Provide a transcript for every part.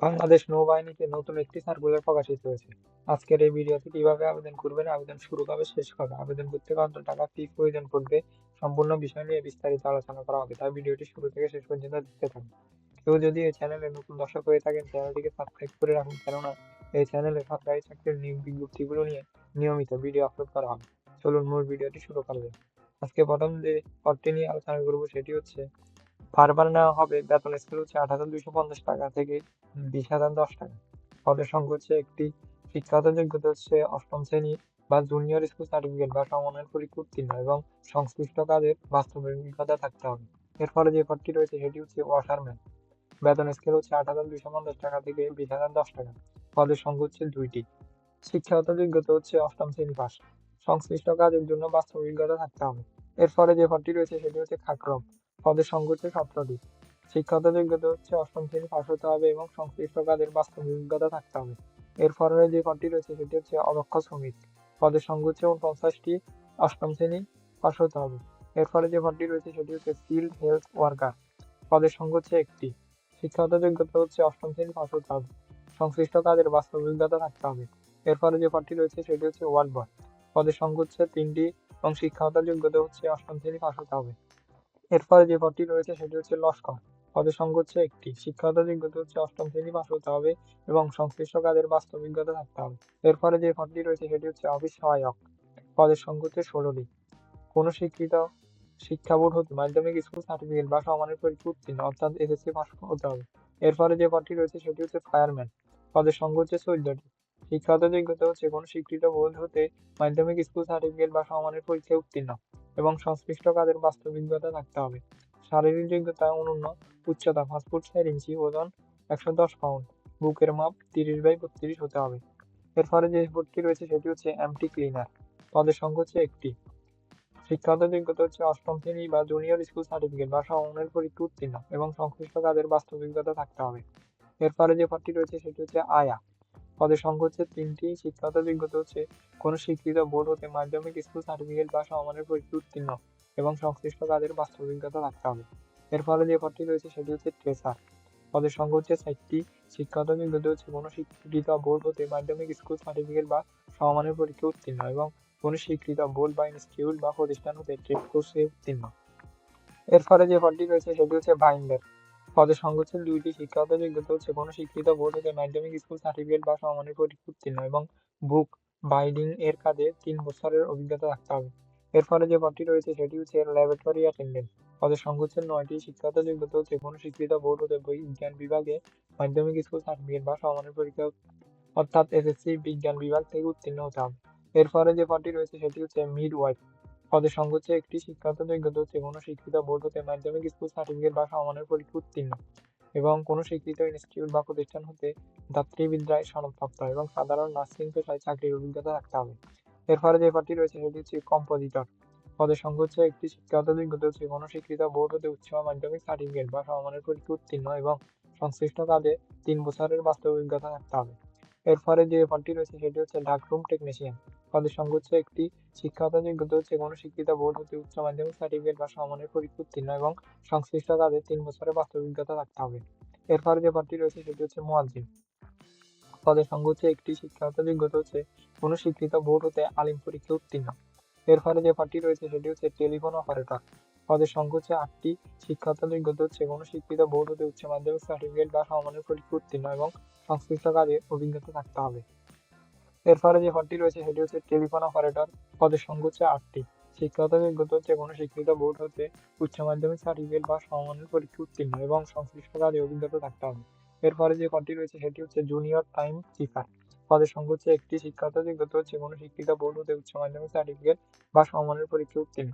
বাংলাদেশ নৌবাহিনীতে নতুন একটি সার্কুলার প্রকাশিত হয়েছে। আজকের এই ভিডিওতে কীভাবে আবেদন করবেন, আবেদন শুরু কবে, শেষ কবে, আবেদন করতে কত টাকা ফি প্রয়োজন পড়বে, সম্পূর্ণ বিষয় নিয়ে বিস্তারিত আলোচনা করা হবে। তাই ভিডিওটি শুরু থেকে শেষ পর্যন্ত দেখতে থাকুন। কেউ যদি এই চ্যানেলে নতুন দর্শক হয়ে থাকেন, চ্যানেলটিকে সাবস্ক্রাইব করে রাখুন, কেননা এই চ্যানেলে সরকারি চাকরির নিয়োগ বিজ্ঞপ্তিগুলো নিয়ে নিয়মিত ভিডিও আপলোড করা হবে। চলুন মূল ভিডিওটি শুরু করা যাক। আজকে প্রথম যে পদটি নিয়ে আলোচনা করব, সেটি হচ্ছে বারবার নেওয়া হবে। বেতন স্কেল হচ্ছে আট হাজার দুইশো পঞ্চাশ টাকা থেকে বিশ হাজার দশ টাকা। পদের সংখ্যা হচ্ছে একটি শিক্ষাগত যোগ্যতা হচ্ছে অষ্টম শ্রেণি বা জুনিয়র স্কুল সার্টিফিকেট বা সমন্বয়ের পরীক্ষা উত্তীর্ণ এবং সংশ্লিষ্ট কাজের বাস্তব অভিজ্ঞতা থাকতে হবে। এর ফলে যে পদটি রয়েছে সেটি হচ্ছে ওয়াশারম্যান বেতন স্কেল হচ্ছে আট হাজার দুইশো পঞ্চাশ টাকা থেকে বিশ হাজার দশ টাকা। পদের সংখ্যা হচ্ছে দুইটি। শিক্ষাগত যোগ্যতা হচ্ছে অষ্টম শ্রেণি পাস সংশ্লিষ্ট কাজের জন্য বাস্তব অভিজ্ঞতা থাকতে হবে। এর ফলে যে পদটি রয়েছে সেটি হচ্ছে খাকরম পদের হচ্ছে সতেরোটি শিক্ষাগত যোগ্যতা হচ্ছে অষ্টম শ্রেণি পাশ হতে হবে এবং সংশ্লিষ্ট কাজের বাস্তব অভিজ্ঞতা থাকতে হবে। এর ফলে যে পদটি রয়েছে, সেটি হচ্ছে অদক্ষ শ্রমিক। পদের সংখ্যা হচ্ছে পঞ্চাশটি অষ্টম শ্রেণি পাশ হতে হবে। এর ফলে যে পদটি রয়েছে, সেটি হচ্ছে ফিল্ড হেলথ ওয়ার্কার পদের সংখ্যা একটি। শিক্ষাগত যোগ্যতা হচ্ছে অষ্টম শ্রেণি পাশ হতে হবে। সংশ্লিষ্ট কাজের বাস্তব অভিজ্ঞতা থাকতে হবে। এর ফলে যে পদটি রয়েছে, সেটি হচ্ছে ওয়ার্ড বয়। পদের সংখ্যা তিনটি এবং শিক্ষাগত যোগ্যতা হচ্ছে অষ্টম শ্রেণি পাশ হতে হবে। এরপরে যে পদটি রয়েছে সেটি হচ্ছে লস্কর। পদের সংখ্যা হচ্ছে একটি। শিক্ষাগত যোগ্যতা হচ্ছে অষ্টম শ্রেণি পাশ হতে হবে এবং সংশ্লিষ্ট কাজের বাস্তব অভিজ্ঞতা থাকতে হবে। এরপরে যে পদটি রয়েছে সেটি হচ্ছে অফিস সহায়ক পদের সংখ্যা হচ্ছে ষোলোটি কোনো শিক্ষিত শিক্ষা বোর্ড হতে মাধ্যমিক স্কুল সার্টিফিকেট বা সমানের পরীক্ষা উত্তীর্ণ, অর্থাৎ এসএসসি পাস হতে হবে। এরপরে যে পদটি রয়েছে সেটি হচ্ছে ফায়ারম্যান। পদের সংখ্যা হচ্ছে চোদ্দটি শিক্ষাগত যোগ্যতা হচ্ছে কোনো স্বীকৃত বোর্ড হতে মাধ্যমিক স্কুল সার্টিফিকেট বা সমানের পরীক্ষায় উত্তীর্ণ। এবং সংশ্লিষ্ট কাজের বাস্তব অভিজ্ঞতা থাকতে হবে। শারীরিক যোগ্যতা অনন্য উচ্চতা পাঁচ ফুট চার ইঞ্চি ওজন একশো দশ পাউন্ড। বুকের মাপ তিরিশ বাই বত্রিশ হতে হবে। এরপরে যে বোর্ডটি রয়েছে সেটি হচ্ছে এমটি ক্লিনার। পদের সংখ্যা হচ্ছে একটি। শিক্ষাগত যোগ্যতা হচ্ছে অষ্টম শ্রেণি বা জুনিয়র স্কুল সার্টিফিকেট বা সমমানের পরীক্ষা উত্তীর্ণ এবং সংশ্লিষ্ট কাজের বাস্তব অভিজ্ঞতা থাকতে হবে। এরপরে যে পদটি রয়েছে সেটি হচ্ছে আয়া। পদের সংখ্যা হচ্ছে তিনটি শিক্ষাগত যোগ্যতা হচ্ছে, কোনো স্বীকৃত বোর্ড হতে মাধ্যমিক স্কুল সার্টিফিকেট বা সমমানের পরীক্ষা উত্তীর্ণ এবং সংশ্লিষ্ট কাজের বাস্তব অভিজ্ঞতা থাকতে হবে। এর ফলে যে পদটি রয়েছে সেটি হচ্ছে ট্রেসার পদের সংখ্যা হচ্ছে চারটি শিক্ষাগত যোগ্যতা হচ্ছে, কোনো স্বীকৃত বোর্ড হতে মাধ্যমিক স্কুল সার্টিফিকেট বা সমমানের পরীক্ষা উত্তীর্ণ এবং কোনো স্বীকৃত বোর্ড বা ইনস্টিটিউট বা প্রতিষ্ঠান হতে ট্রেড কোর্সে উত্তীর্ণ। এর ফলে যে পদটি রয়েছে সেটি হচ্ছে বাইন্ডার পদের হচ্ছে দুইটি শিক্ষাগত যোগ্যতা হচ্ছে কোনো স্বীকৃত বোর্ড হতে মাধ্যমিক স্কুল সার্টিফিকেট বা সমমানের পরীক্ষা উত্তীর্ণ এবং বুক বাইডিং এর কাজে তিন বছরের অভিজ্ঞতা থাকতে হবে। এর ফলে যে পদটি রয়েছে সেটি হচ্ছে ল্যাবরেটরি অ্যাটেন্ডেন্ট পদের সংখ্যা হচ্ছে নয়টি শিক্ষাগত যোগ্যতা হচ্ছে কোনো স্বীকৃত বোর্ড হতে বিজ্ঞান বিভাগে মাধ্যমিক স্কুল সার্টিফিকেট বা সমানের পরীক্ষা অর্থাৎ এসএসসি বিজ্ঞান বিভাগ থেকে উত্তীর্ণ হতে হবে। এর ফলে যে পদটি রয়েছে সেটি হচ্ছে মিড ওয়াইফ পদের হচ্ছে একটি শিক্ষাগত যোগ্যতা হচ্ছে। কোনো স্বীকৃত বোর্ড হতে মাধ্যমিক স্কুল সার্টিফিকেট বা সমানের পরীক্ষা উত্তীর্ণ। এবং কোনো স্বীকৃত ইনস্টিটিউট বা প্রতিষ্ঠান হতে দাত্রীবিদ্যায় সনদপ্রাপ্ত এবং সাধারণ নার্সিং পেশায় চাকরির অভিজ্ঞতা রাখতে হবে। এর ফলে যে পদটি রয়েছে সেটি হচ্ছে কম্পোজিটর পদের সংখ্যা হচ্ছে একটি শিক্ষাগত যোগ্যতা হচ্ছে কোনো স্বীকৃত বোর্ড হতে উচ্চ মাধ্যমিক সার্টিফিকেট বা সমমানের পরীক্ষা উত্তীর্ণ এবং সংশ্লিষ্ট কাজে তিন বছরের বাস্তব অভিজ্ঞতা রাখতে হবে। এর ফলে যে পদটি রয়েছে সেটি হচ্ছে ডাকরুম টেকনিশিয়ান পদের হচ্ছে একটি শিক্ষাগত যোগ্যতা হচ্ছে কোনো শিক্ষিত বোর্ড হতে উচ্চ মাধ্যমিক সার্টিফিকেট বা সমমানের পরীক্ষা উত্তীর্ণ এবং সংশ্লিষ্ট কাজে তিন বছরের বাস্তব অভিজ্ঞতা থাকতে হবে। এর ফলে যে পদটি রয়েছে সেটি হচ্ছে মুয়াজ্জিন। পদের সংখ্যা হচ্ছে একটি শিক্ষাগত যোগ্যতা হচ্ছে কোনো স্বীকৃত বোর্ড হতে আলিম পরীক্ষা উত্তীর্ণ। এর ফলে যে পদটি রয়েছে সেটি হচ্ছে টেলিফোন অপারেটর। পদের সংখ্যা হচ্ছে আটটি শিক্ষাগত যোগ্যতা হচ্ছে কোনো শিক্ষিত বোর্ড হতে উচ্চ মাধ্যমিক সার্টিফিকেট বা সমমানের পরীক্ষা উত্তীর্ণ এবং সংশ্লিষ্ট কাজে অভিজ্ঞতা থাকতে হবে। এর ফলে যে পদটি রয়েছে, সেটি হচ্ছে টেলিফোন অপারেটর। পদের সংখ্যা হচ্ছে আটটি। শিক্ষাগত যোগ্যতা হচ্ছে, কোনো শিক্ষিত বোর্ড হতে উচ্চ মাধ্যমিক সার্টিফিকেট বা সমমানের পরীক্ষা উত্তীর্ণ এবং সংশ্লিষ্ট কাজে অভিজ্ঞতা থাকতে হবে। এর ফলে যে পদটি রয়েছে, সেটি হচ্ছে জুনিয়র টাইম কিপার পদের সংখ্যা হচ্ছে একটি। শিক্ষাগত যোগ্যতা হচ্ছে, কোনো শিক্ষিত বোর্ড হতে উচ্চ মাধ্যমিক সার্টিফিকেট বা সমমানের পরীক্ষা উত্তীর্ণ।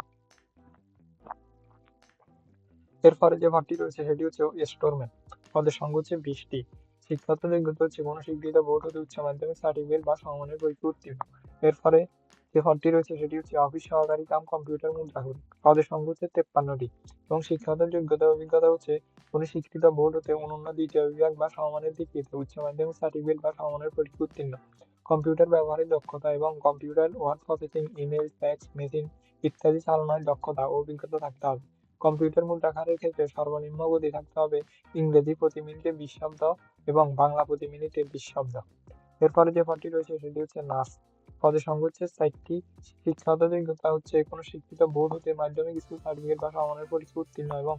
এর ফলে যে পদটি রয়েছে, সেটি হচ্ছে স্টোরম্যান পদের সংখ্যা হচ্ছে বিশটি। শিক্ষাগত যোগ্যতা হচ্ছে কোনো স্বীকৃত বোর্ড হতে উচ্চ মাধ্যমিক সার্টিফিকেট বা সমমানের পরীক্ষা উত্তীর্ণ এর ফলে যে পদটি রয়েছে সেটি হচ্ছে অফিস সহকারী কাম কম্পিউটার মুদ্রাকরী পদের সংখ্যা হচ্ছে তেপ্পান্নটি। এবং শিক্ষাগত যোগ্যতা অভিজ্ঞতা হচ্ছে কোনো স্বীকৃত বোর্ড হতে অনন্য দ্বিতীয় বিভাগ বা সমমানের দ্বিতীয়তে উচ্চ মাধ্যমিক সার্টিফিকেট বা সমমানের পরীক্ষা উত্তীর্ণ। কম্পিউটার ব্যবহারের দক্ষতা এবং computer word processing email fax machine ইত্যাদি চালনার দক্ষতা ও অভিজ্ঞতা থাকতে হবে। কম্পিউটার মুদ্রাক্ষরের ক্ষেত্রে সর্বনিম্ন গতি থাকতে হবে ইংরেজি প্রতি মিনিটে বিশ শব্দ এবং বাংলা প্রতি মিনিটে বিশ শব্দ। এরপরে যে পদটি রয়েছে, সেটি হচ্ছে নার্স পদের সংখ্যা হচ্ছে চারটি শিক্ষাগত যোগ্যতা হচ্ছে কোনো শিক্ষিত বোর্ড হতে মাধ্যমিক স্কুল সার্টিফিকেট বা সমানের পরীক্ষা উত্তীর্ণ এবং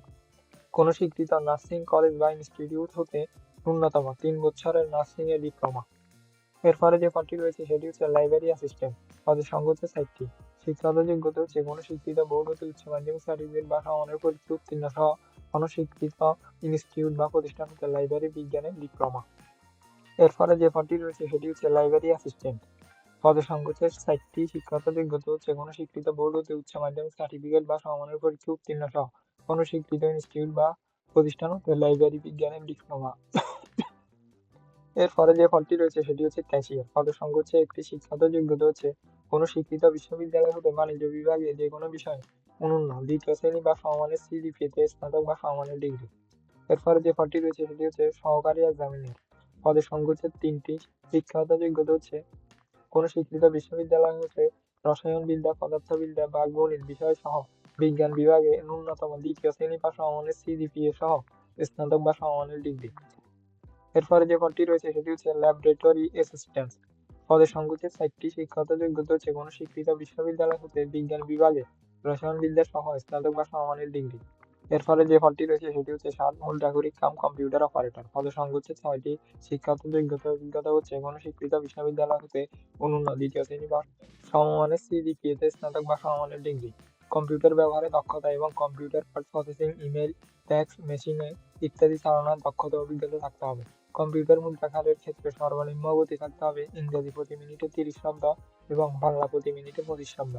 কোনো স্বীকৃত নার্সিং কলেজ বা ইনস্টিটিউট হতে ন্যূনতম তিন বছরের নার্সিং এর ডিপ্লোমা। এরপরে যে পদটি রয়েছে, সেটি হচ্ছে লাইব্রেরি অ্যাসিস্ট্যান্ট। পদের সংখ্যা হচ্ছে চারটি। শিক্ষাগত যোগ্যতা হচ্ছে কোনো শিক্ষিত বোর্ড হতে উচ্চ মাধ্যমিক, সার্টিফিকেট বা সমানের পরীক্ষা উত্তীর্ণ সহ কোনো স্বীকৃত ইনস্টিটিউট বা প্রতিষ্ঠান হতে লাইব্রেরি বিজ্ঞানের ডিপ্লোমা এরপরে যে পদটি রয়েছে, সেটি হচ্ছে লাইব্রেরি অ্যাসিস্ট্যান্ট পদের হচ্ছে চারটি শিক্ষাগত যোগ্যতা হচ্ছে কোনো স্বীকৃত বোর্ড হতে উচ্চ মাধ্যমিক সার্টিফিকেট বা সমানের পরীক্ষা উত্তীর্ণ সহ কোনো স্বীকৃত ইনস্টিটিউট বা প্রতিষ্ঠান হতে লাইব্রেরি বিজ্ঞানের ডিপ্লোমা এরপরে যে পদটি রয়েছে, সেটি হচ্ছে ক্যাশিয়ার পদের সংখ্যা হচ্ছে একটি শিক্ষাগত যোগ্যতা হচ্ছে কোনো শিক্ষিত বিশ্ববিদ্যালয় হতে বাণিজ্য বিভাগে যে কোনো বিষয়ে অনন্য দ্বিতীয় শ্রেণি বা সমমানের সিজিপিএতে স্নাতক বা সমমানের ডিগ্রি এরপরে যে পদটি রয়েছে, সেটি হচ্ছে সহকারী এক্সামিনার পদের সংখ্যা তিনটি শিক্ষাগত যোগ্যতা হচ্ছে কোনো স্বীকৃত বিশ্ববিদ্যালয় হতে রসায়নবিদ্যা, পদার্থবিদ্যা বা গণিত বিষয় সহ। বিজ্ঞান বিভাগে ন্যূনতম দ্বিতীয় শ্রেণি বা সমমানের সিজিপিএ সহ স্নাতক বা সমমানের ডিগ্রি এরপরে যে পদটি রয়েছে, সেটি হচ্ছে ল্যাবরেটরি অ্যাসিস্ট্যান্ট পদের সংখ্যা চারটি শিক্ষাগত যোগ্যতা হচ্ছে কোনো স্বীকৃত বিশ্ববিদ্যালয় হতে বিজ্ঞান বিভাগে রসায়নবিদ্যা সহ স্নাতক বা সমমানের ডিগ্রি এর ফলে যে ফলটি রয়েছে, সেটি হচ্ছে সাত মূল মুদ্রাঘরিক কাম কম্পিউটার অপারেটর সংখ্যা হচ্ছে ছয়টি শিক্ষাগত যোগ্যতা, অভিজ্ঞতা হচ্ছে কোনো স্বীকৃত বিশ্ববিদ্যালয় হতে অনন্য। দ্বিতীয় শ্রেণি বা সমমানের সিজিপিএতে স্নাতক বা সমমানের ডিগ্রি কম্পিউটার ব্যবহারে দক্ষতা এবং কম্পিউটার প্রসেসিং ইমেল ট্যাক্স মেশিনে ইত্যাদি চালানোর দক্ষতা অভিজ্ঞতা থাকতে হবে। কম্পিউটার মুদ্রাক্ষরের ক্ষেত্রে সর্বনিম্ন গতি থাকতে হবে ইংরেজি প্রতি মিনিটে তিরিশ শব্দ এবং বাংলা প্রতি মিনিটে পঁচিশ শব্দ।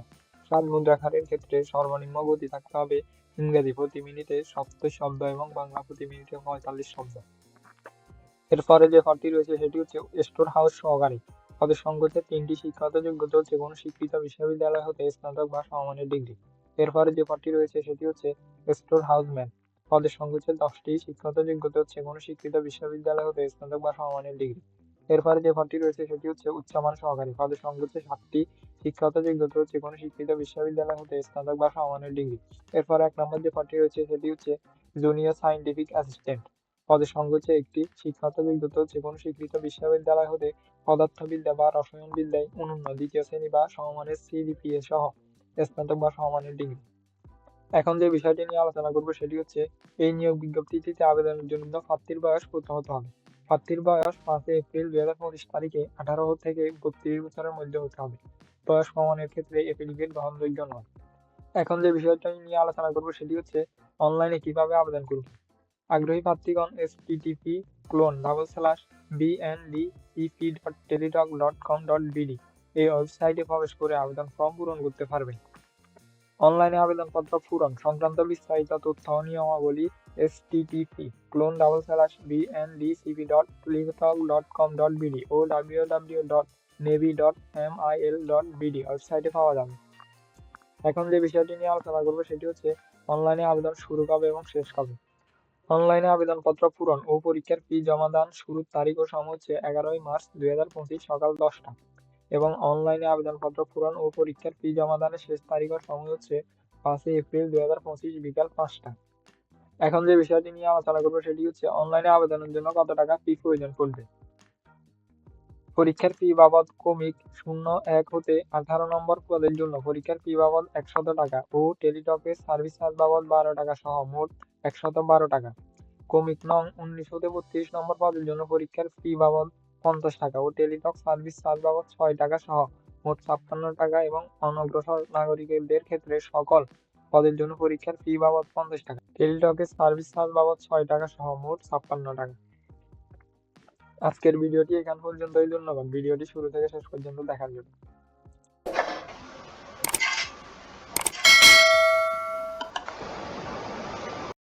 সাত মুদ্রাক্ষরের ক্ষেত্রে সর্বনিম্ন গতি থাকতে হবে ইংরেজি প্রতি মিনিটে সত্তর শব্দ এবং বাংলা প্রতি মিনিটে পঁয়তাল্লিশ শব্দ। এরপরে যে পদটি রয়েছে, সেটি হচ্ছে স্টোর হাউস সহকারী। পদের সংখ্যা তিনটি শিক্ষাগত যোগ্যতা হচ্ছে কোনো শিক্ষিত বিশ্ববিদ্যালয় হতে স্নাতক বা সমমানের ডিগ্রি। এরপরে যে পদটি রয়েছে, সেটি হচ্ছে স্টোর হাউসম্যান পদের হচ্ছে দশটি শিক্ষাগত যোগ্যতা হচ্ছে কোনো স্বীকৃত বিশ্ববিদ্যালয় হতে স্নাতক বা সমমানের ডিগ্রি। এরপরে যে পদটি রয়েছে, সেটি হচ্ছে উচ্চমান সহকারী। সংখ্যা হচ্ছে সাতটি শিক্ষাগত যোগ্যতা হচ্ছে কোনো স্বীকৃত বিশ্ববিদ্যালয় হতে স্নাতক বা সমমানের ডিগ্রি। এরপর এক নম্বর যে পদটি রয়েছে, সেটি হচ্ছে জুনিয়র সাইন্টিফিক অ্যাসিস্ট্যান্ট। পদের সংখ্যা হচ্ছে একটি শিক্ষাগত যোগ্যতা হচ্ছে কোনো স্বীকৃত বিশ্ববিদ্যালয় হতে পদার্থবিদ্যা বা রসায়নবিদ্যায় অনন্য দ্বিতীয় শ্রেণি বা সমমানের সিজিপিএ সহ স্নাতক বা সমমানের ডিগ্রি। এখন যে বিষয়টি নিয়ে আলোচনা করব, সেটি হচ্ছে এই নিয়োগ বিজ্ঞপ্তিটিতে আবেদনের জন্য প্রার্থীর বয়স কত হতে হবে? প্রার্থীর বয়স পাঁচই এপ্রিল দুই হাজার পঁচিশ তারিখে আঠারো থেকে বত্রিশ বছরের মধ্যে হতে হবে। বয়স প্রমাণের ক্ষেত্রে এফিডেভিট গ্রহণযোগ্য নয়। এখন যে বিষয়টা নিয়ে আলোচনা করব সেটি হচ্ছে অনলাইনে কীভাবে আবেদন করব? আগ্রহী প্রার্থীগণ S TTP colon double slash BNDEP dot Teletalk dot com dot BD এই ওয়েবসাইটে প্রবেশ করে আবেদন ফর্ম পূরণ করতে পারবেন। অনলাইনে আবেদনপত্র পূরণ, সংক্রান্ত বিস্তারিত তথ্য, নিয়মাবলী S TTP colon double slash BNDCP dot Teletalk dot com dot BD O W W dot navy dot M I L dot BD ওয়েবসাইটে পাওয়া যাবে। এখন যে বিষয়টি নিয়ে আলোচনা করব সেটি হচ্ছে অনলাইনে আবেদন শুরু কবে এবং শেষ কবে? অনলাইনে আবেদনপত্র পূরণ ও পরীক্ষার ফি জমা দান শুরুর তারিখ ও সময় হচ্ছে এগারোই মার্চ দুই হাজার পঁচিশ সকাল দশটা। এবং অনলাইনে আবেদনপত্র পূরণ ও পরীক্ষার ফি জমাদানের শেষ তারিখ সময় হচ্ছে পাঁচই এপ্রিল দুই হাজার পঁচিশ বিকাল পাঁচটা। এখন যে বিষয়টি নিয়ে আলোচনা করব সেটি হচ্ছে অনলাইনে আবেদনের জন্য কত টাকা ফি প্রয়োজন পড়বে? পরীক্ষার ফি বাবদ কমিক শূন্য এক হতে আঠারো নম্বর পদের জন্য পরীক্ষার ফি বাবদ একশত টাকা ও টেলিটকের সার্ভিস চার্জ বাবদ বারো টাকা সহ মোট একশত বারো টাকা। কমিক নং উনিশ হতে বত্রিশ নম্বর পদের জন্য পরীক্ষার ফি বাবদ পঞ্চাশ টাকা। ও টেলিটক সার্ভিস চার্জ বাবদ ছয় টাকা সহ মোট ছাপ্পান্ন টাকা এবং অনগ্রসর নাগরিকদের ক্ষেত্রে সকল পদের জন্য পরীক্ষার ফি বাবদ পঞ্চাশ টাকা। টেলিটকের সার্ভিস চার্জ বাবদ ছয় টাকা সহ মোট ছাপ্পান্ন টাকা। আজকের ভিডিওটি এখান পর্যন্তই। ধন্যবাদ। ভিডিওটি শুরু থেকে শেষ পর্যন্ত দেখার জন্য।